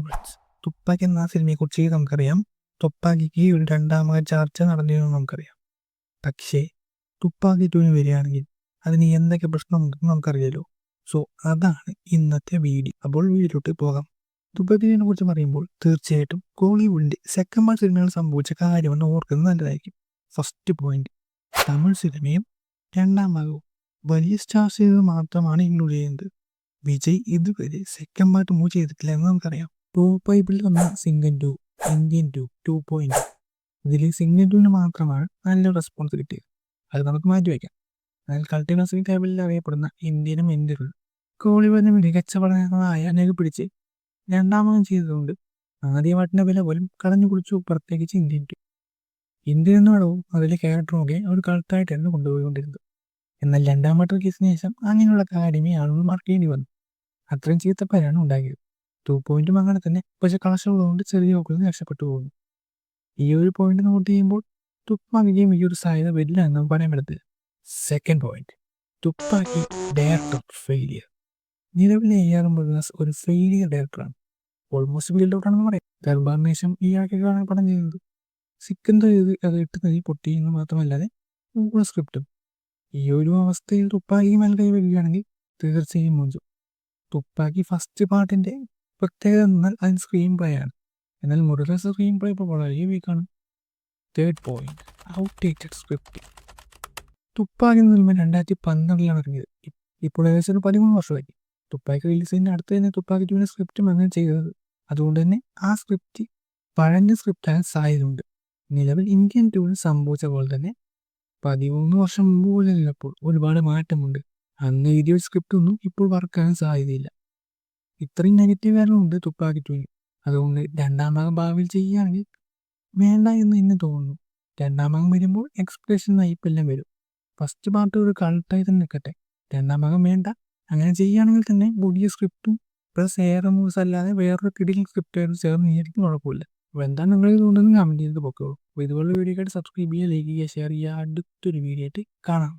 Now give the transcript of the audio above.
Friends Thuppakki എന്ന സിനിമയെക്കുറിച്ച് നമുക്കറിയാം. തുപ്പാക്കിക്ക് ഒരു രണ്ടാമത് ചർച്ച നടന്നിരുന്നു നമുക്കറിയാം. പക്ഷേ തുപ്പാക്കി ടൂവിന് വരികയാണെങ്കിൽ അതിന് എന്തൊക്കെ പ്രശ്നമുണ്ടെന്ന് നമുക്കറിയാലോ. സോ അതാണ് ഇന്നത്തെ വീഡിയോ. അപ്പോൾ വീഡിയോട്ട് പോകാം. തുപ്പാക്കിനെ കുറിച്ച് പറയുമ്പോൾ തീർച്ചയായിട്ടും കോളിവുഡിന്റെ സെക്കൻഡ് പാർട്ട് സിനിമകൾ സംഭവിച്ച കാര്യമെന്ന് ഓർക്കുന്നത് നല്ലതായിരിക്കും. ഫസ്റ്റ് പോയിന്റ് തമിഴ് സിനിമയും രണ്ടാം ഭാഗവും വലിയ സ്റ്റാർസ് ചെയ്തത് മാത്രമാണ് ഇൻക്ലൂഡ് ചെയ്യുന്നത്. വിജയ് ഇതുവരെ സെക്കൻഡ് പാർട്ട് മൂവ് ചെയ്തിട്ടില്ല എന്ന് നമുക്കറിയാം. ടോപ്പ് പൈപ്പിൽ വന്ന സിംഗൻ two Indian two two point ഇതിൽ സിംഗൻ ടുവിന് മാത്രമാണ് നല്ല റെസ്പോൺസ് കിട്ടിയത്. അത് നമുക്ക് മാറ്റി വയ്ക്കാം. എന്നാൽ കൾട്ടിവേഴ്സിംഗ് ടേബിളിൽ അറിയപ്പെടുന്ന ഇന്ത്യനും ഇന്ത്യകളും കോളിവുഡിന് മികച്ച പഠനങ്ങളായ അനേക പിടിച്ച് രണ്ടാമതും ചെയ്തതുകൊണ്ട് ആദ്യമായിട്ടിന്റെ വില പോലും കടഞ്ഞു കുടിച്ചു പ്രത്യേകിച്ച് ഇന്ത്യൻ ടു ഇന്ത്യൻ എന്ന പടവും അതിലെ ക്യാരക്ടറും ഒക്കെ ഒരു കൾട്ടായിട്ടായിരുന്നു കൊണ്ടുപോയിക്കൊണ്ടിരുന്നത്. എന്നാൽ രണ്ടാം വട്ട കേസിന് ശേഷം അങ്ങനെയുള്ള കാര്യമേ ആളുകൾ മറക്കേണ്ടി വന്നു. അത്രയും ചീത്തപ്പേരാണ് ഉണ്ടാക്കിയത്. ടു പോയിന്റും അങ്ങനെ തന്നെ. പക്ഷെ കാശുള്ളതുകൊണ്ട് ചെറിയ ഓക്കിൽ രക്ഷപ്പെട്ടു പോകുന്നു. ഈ ഒരു പോയിന്റ് നോട്ട് ചെയ്യുമ്പോൾ തുപ്പാക്കിയും ഈ ഒരു സാധ്യത വരില്ല എന്ന് പറയാൻ പറ്റത്തില്ല. Second point Thuppakki director failure നിലവിലെ എ ആർ മുരുദാസ് ഒരു ഫെയിലിയർ ഡയറക്ടറാണ് ഓൾമോസ്റ്റ് ഫീൽഡ് ഔട്ടാണെന്ന് പറയാം. ദർബാറിന് നേഷം ഈ ആക്കിയാണ് പടം ചെയ്യുന്നത് സിക്കന്ത ചെയ്ത് അത് എട്ടുന്നത് പൊട്ടി എന്ന് മാത്രമല്ലാതെ കൂടെ സ്ക്രിപ്റ്റും. ഈ ഒരു അവസ്ഥയിൽ തുപ്പാക്കി മേൽ കൈ വരികയാണെങ്കിൽ തീർച്ചയായും മുഞ്ചും. തുപ്പാക്കി ഫസ്റ്റ് പാർട്ടിന്റെ പ്രത്യേകത എന്നാൽ അതിന് സ്ക്രീൻ പ്ലേ ആണ്. എന്നാൽ മുരളീസ് സ്ക്രീൻ പ്ലേ ഇപ്പോൾ വളരെ വീക്കാണ് third point outdated script Thuppakki നിർമ്മ രണ്ടായിരത്തി പന്ത്രണ്ടിലാണ് ഇറങ്ങിയത്. ഇപ്പോൾ ഏകദേശം ഒരു പതിമൂന്ന് വർഷമായി. തുപ്പാക്കി റിലീസ് ചെയ്യുന്ന അടുത്ത് തന്നെ തുപ്പാക്കി ടൂവിന്റെ സ്ക്രിപ്റ്റ് അങ്ങനെ ചെയ്തത്. അതുകൊണ്ട് തന്നെ ആ സ്ക്രിപ്റ്റ് പഴഞ്ഞ സ്ക്രിപ്റ്റാകാൻ സാധ്യതയുണ്ട്. നിലവിൽ ഇന്ത്യൻ ടീമിന് സംഭവിച്ച പോലെ തന്നെ പതിമൂന്ന് വർഷം മുമ്പ് പോലെ ഇപ്പോൾ ഒരുപാട് മാറ്റമുണ്ട്. അന്ന് എഴുതിയ സ്ക്രിപ്റ്റ് ഒന്നും ഇപ്പോൾ വർക്കാകാൻ സാധ്യതയില്ല. ഇത്രയും നെഗറ്റീവ് കാരണമുണ്ട് തുപ്പാക്കി ടൂവിന് അതുകൊണ്ട് രണ്ടാം ഭാഗം ഭാവിയിൽ ചെയ്യുകയാണെങ്കിൽ വേണ്ട എന്ന് എന്നെ തോന്നുന്നു. രണ്ടാം ഭാഗം വരുമ്പോൾ എക്സ്പ്രഷൻ നയിപ്പെല്ലാം വരും. ഫസ്റ്റ് പാർട്ട് ഒരു കൾട്ടായി തന്നെ നിൽക്കട്ടെ. രണ്ടാം ഭാഗം വേണ്ട. അങ്ങനെ ചെയ്യുകയാണെങ്കിൽ തന്നെ പുതിയ സ്ക്രിപ്റ്റും പ്ലസ് ഏറെ മൂവ്സ് അല്ലാതെ വേറൊരു കിടിൽ സ്ക്രിപ്റ്റായിട്ട് ചേർന്ന് ചെയ്യായിരിക്കും കുഴപ്പമില്ല. അപ്പോൾ എന്താ നിങ്ങൾ തോന്നുന്നത് കമന്റ് ചെയ്ത് പൊക്കോളൂ അപ്പോൾ ഇതുപോലുള്ള വീഡിയോ ആയിട്ട് സബ്സ്ക്രൈബ് ചെയ്യുക ലൈക്ക് ചെയ്യുക ഷെയർ ചെയ്യുക. അടുത്തൊരു വീഡിയോ ആയിട്ട് കാണാം.